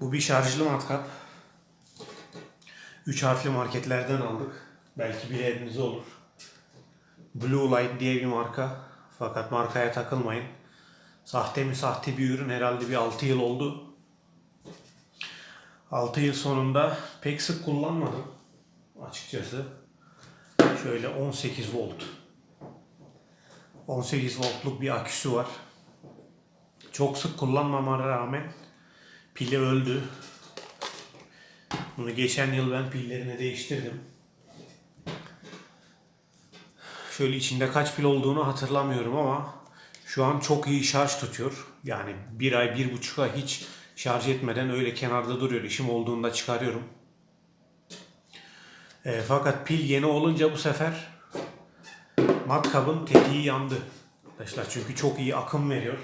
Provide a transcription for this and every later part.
Bu bir şarjlı matkap. 3 harfli marketlerden aldık. Belki bileniniz olur. Blue Light diye bir marka. Fakat markaya takılmayın. Sahte mi sahte bir ürün herhalde bir 6 yıl oldu. 6 yıl sonunda pek sık kullanmadım açıkçası. Şöyle 18 volt. 18 voltluk bir aküsü var. Çok sık kullanmama rağmen pili öldü. Bunu geçen yıl ben pillerini değiştirdim. Şöyle içinde kaç pil olduğunu hatırlamıyorum ama şu an çok iyi şarj tutuyor. Yani bir ay, bir buçuk ay hiç şarj etmeden öyle kenarda duruyor. İşim olduğunda çıkarıyorum. E, fakat pil yeni olunca bu sefer matkabın tetiği yandı. Arkadaşlar çünkü çok iyi akım veriyor.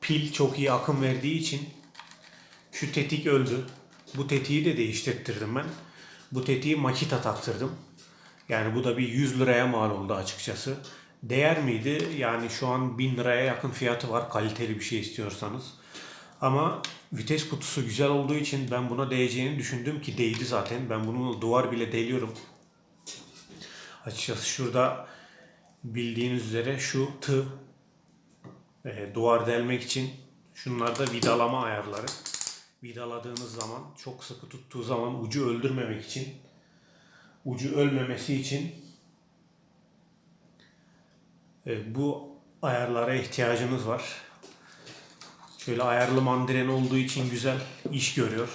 Pil çok iyi akım verdiği için şu tetik öldü. Bu tetiği de değiştirttirdim ben. Bu tetiği Makita taktırdım. Yani bu da bir 100 liraya mal oldu açıkçası. Değer miydi? Yani şu an 1000 liraya yakın fiyatı var kaliteli bir şey istiyorsanız. Ama vites kutusu güzel olduğu için ben buna değeceğini düşündüm ki değdi zaten. Ben bunu duvar bile deliyorum. Açıkçası şurada bildiğiniz üzere şu tığ e, duvar delmek için şunlar da vidalama ayarları. Vidaladığınız zaman çok sıkı tuttuğu zaman ucu öldürmemek için ucu ölmemesi için e, bu ayarlara ihtiyacınız var. Şöyle ayarlı mandiren olduğu için güzel iş görüyor.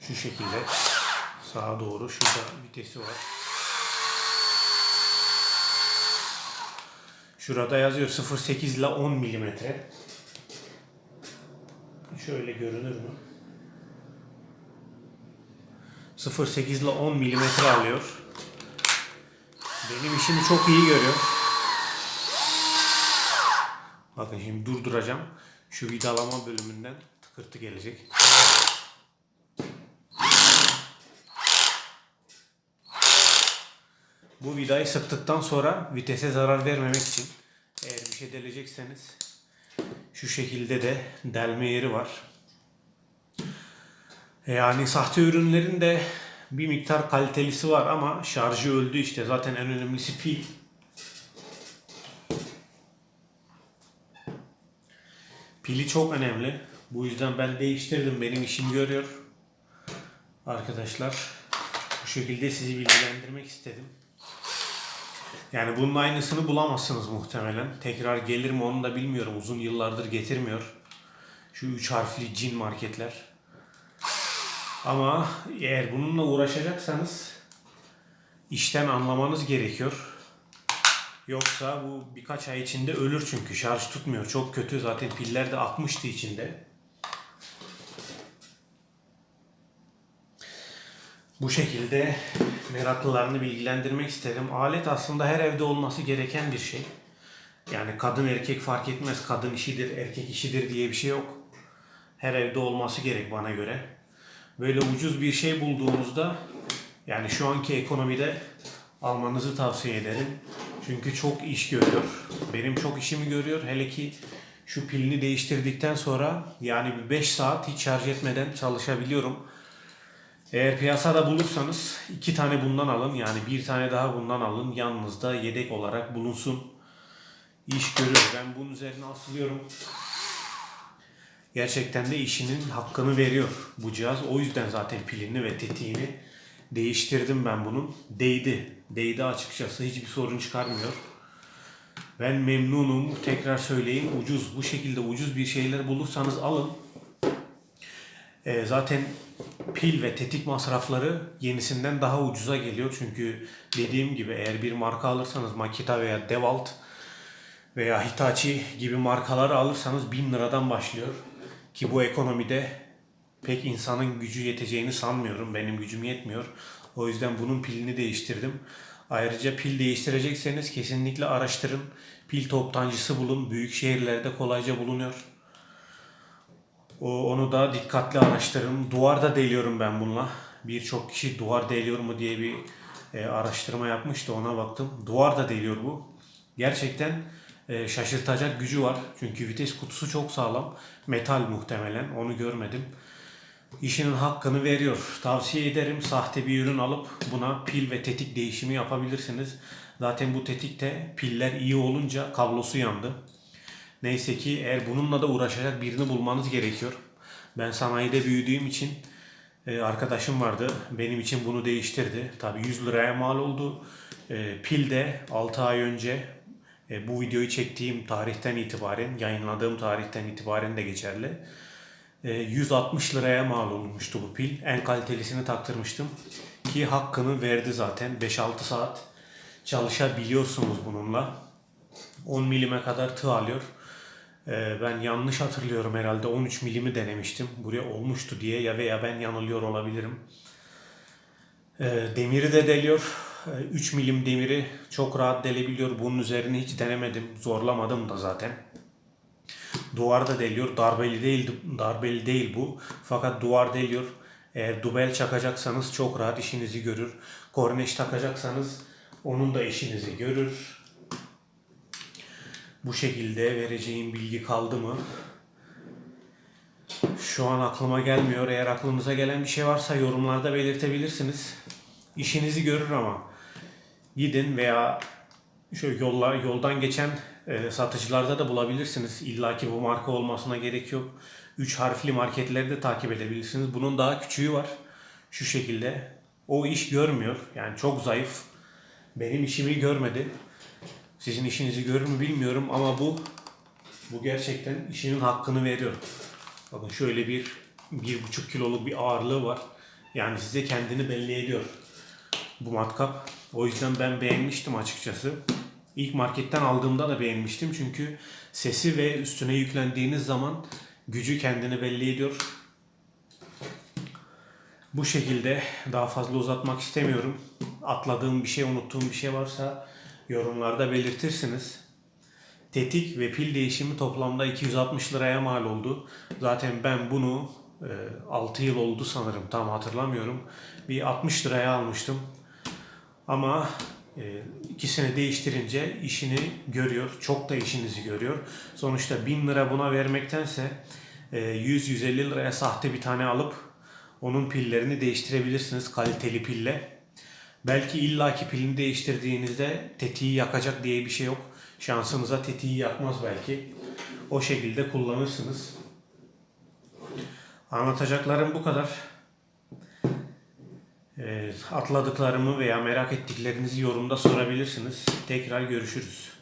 Şu şekilde sağa doğru şurada vitesi var. Şurada yazıyor 0.8 ile 10 milimetre. Şöyle görünür mü? 0.8 ile 10 milimetre alıyor. Benim işimi çok iyi görüyor. Bakın şimdi durduracağım. Şu vidalama bölümünden tıkırtı gelecek. Bu vidayı sıktıktan sonra vitese zarar vermemek için eğer bir şey delecekseniz şu şekilde de delme yeri var. Yani sahte ürünlerin de bir miktar kalitelisi var ama şarjı öldü işte. Zaten en önemlisi pil. Pili çok önemli. Bu yüzden ben değiştirdim. Benim işim görüyor. Arkadaşlar bu şekilde sizi bilgilendirmek istedim. Yani bunun aynısını bulamazsınız muhtemelen. Tekrar gelir mi onu da bilmiyorum. Uzun yıllardır getirmiyor. Şu üç harfli cin marketler. Ama eğer bununla uğraşacaksanız işten anlamanız gerekiyor. Yoksa bu birkaç ay içinde ölür çünkü şarj tutmuyor. Çok kötü zaten piller de akmıştı içinde. Bu şekilde meraklılarını bilgilendirmek isterim. Alet aslında her evde olması gereken bir şey. Yani kadın erkek fark etmez. Kadın işidir, erkek işidir diye bir şey yok. Her evde olması gerek bana göre. Böyle ucuz bir şey bulduğunuzda yani şu anki ekonomide almanızı tavsiye ederim. Çünkü çok iş görüyor. Benim çok işimi görüyor. Hele ki şu pilini değiştirdikten sonra yani bir 5 saat hiç şarj etmeden çalışabiliyorum. Eğer piyasada bulursanız iki tane bundan alın. Yani bir tane daha bundan alın. Yanınızda yedek olarak bulunsun. İş görüyor. Ben bunun üzerine asılıyorum. Gerçekten de işinin hakkını veriyor bu cihaz. O yüzden zaten pilini ve tetiğini değiştirdim ben bunun. Değdi. Değdi açıkçası. Hiçbir sorun çıkarmıyor. Ben memnunum. Tekrar söyleyeyim. Ucuz. Bu şekilde ucuz bir şeyler bulursanız alın. Ee, zaten pil ve tetik masrafları yenisinden daha ucuza geliyor. Çünkü dediğim gibi eğer bir marka alırsanız Makita veya Dewalt veya Hitachi gibi markaları alırsanız 1000 liradan başlıyor. Ki bu ekonomide pek insanın gücü yeteceğini sanmıyorum. Benim gücüm yetmiyor. O yüzden bunun pilini değiştirdim. Ayrıca pil değiştirecekseniz kesinlikle araştırın. Pil toptancısı bulun. Büyük şehirlerde kolayca bulunuyor. O, onu da dikkatli araştırın. Duvar da deliyorum ben bununla. Birçok kişi duvar deliyor mu diye bir e, araştırma yapmıştı ona baktım. Duvar da deliyor bu. Gerçekten e, şaşırtacak gücü var. Çünkü vites kutusu çok sağlam. Metal muhtemelen. Onu görmedim. İşinin hakkını veriyor. Tavsiye ederim sahte bir ürün alıp buna pil ve tetik değişimi yapabilirsiniz. Zaten bu tetikte piller iyi olunca kablosu yandı. Neyse ki eğer bununla da uğraşacak birini bulmanız gerekiyor. Ben sanayide büyüdüğüm için e, arkadaşım vardı. Benim için bunu değiştirdi. Tabii 100 liraya mal oldu. E, pil de 6 ay önce e, bu videoyu çektiğim tarihten itibaren, yayınladığım tarihten itibaren de geçerli. E, 160 liraya mal olmuştu bu pil. En kalitelisini taktırmıştım. Ki hakkını verdi zaten. 5-6 saat çalışabiliyorsunuz bununla. 10 milime kadar tığ alıyor. Ee, ben yanlış hatırlıyorum herhalde 13 milimi denemiştim. Buraya olmuştu diye ya veya ben yanılıyor olabilirim. Ee, demiri de deliyor. Ee, 3 milim demiri çok rahat delebiliyor. Bunun üzerine hiç denemedim. Zorlamadım da zaten. Duvar da deliyor. Darbeli değil, darbeli değil bu. Fakat duvar deliyor. Eğer dubel çakacaksanız çok rahat işinizi görür. Korneş takacaksanız onun da işinizi görür. Bu şekilde vereceğim bilgi kaldı mı? Şu an aklıma gelmiyor. Eğer aklınıza gelen bir şey varsa yorumlarda belirtebilirsiniz. İşinizi görür ama gidin veya şöyle yolla, yoldan geçen e, satıcılarda da bulabilirsiniz. İlla ki bu marka olmasına gerek yok. 3 harfli marketleri de takip edebilirsiniz. Bunun daha küçüğü var. Şu şekilde. O iş görmüyor. Yani çok zayıf. Benim işimi görmedi. Sizin işinizi görür mü bilmiyorum ama bu bu gerçekten işinin hakkını veriyor. Bakın şöyle bir bir buçuk kiloluk bir ağırlığı var. Yani size kendini belli ediyor bu matkap. O yüzden ben beğenmiştim açıkçası. İlk marketten aldığımda da beğenmiştim çünkü sesi ve üstüne yüklendiğiniz zaman gücü kendini belli ediyor. Bu şekilde daha fazla uzatmak istemiyorum. Atladığım bir şey, unuttuğum bir şey varsa yorumlarda belirtirsiniz. Tetik ve pil değişimi toplamda 260 liraya mal oldu. Zaten ben bunu 6 yıl oldu sanırım tam hatırlamıyorum. Bir 60 liraya almıştım. Ama e, ikisini değiştirince işini görüyor. Çok da işinizi görüyor. Sonuçta 1000 lira buna vermektense e, 100-150 liraya sahte bir tane alıp onun pillerini değiştirebilirsiniz kaliteli pille. Belki illaki pilini değiştirdiğinizde tetiği yakacak diye bir şey yok. Şansınıza tetiği yakmaz belki. O şekilde kullanırsınız. Anlatacaklarım bu kadar. Ee, atladıklarımı veya merak ettiklerinizi yorumda sorabilirsiniz. Tekrar görüşürüz.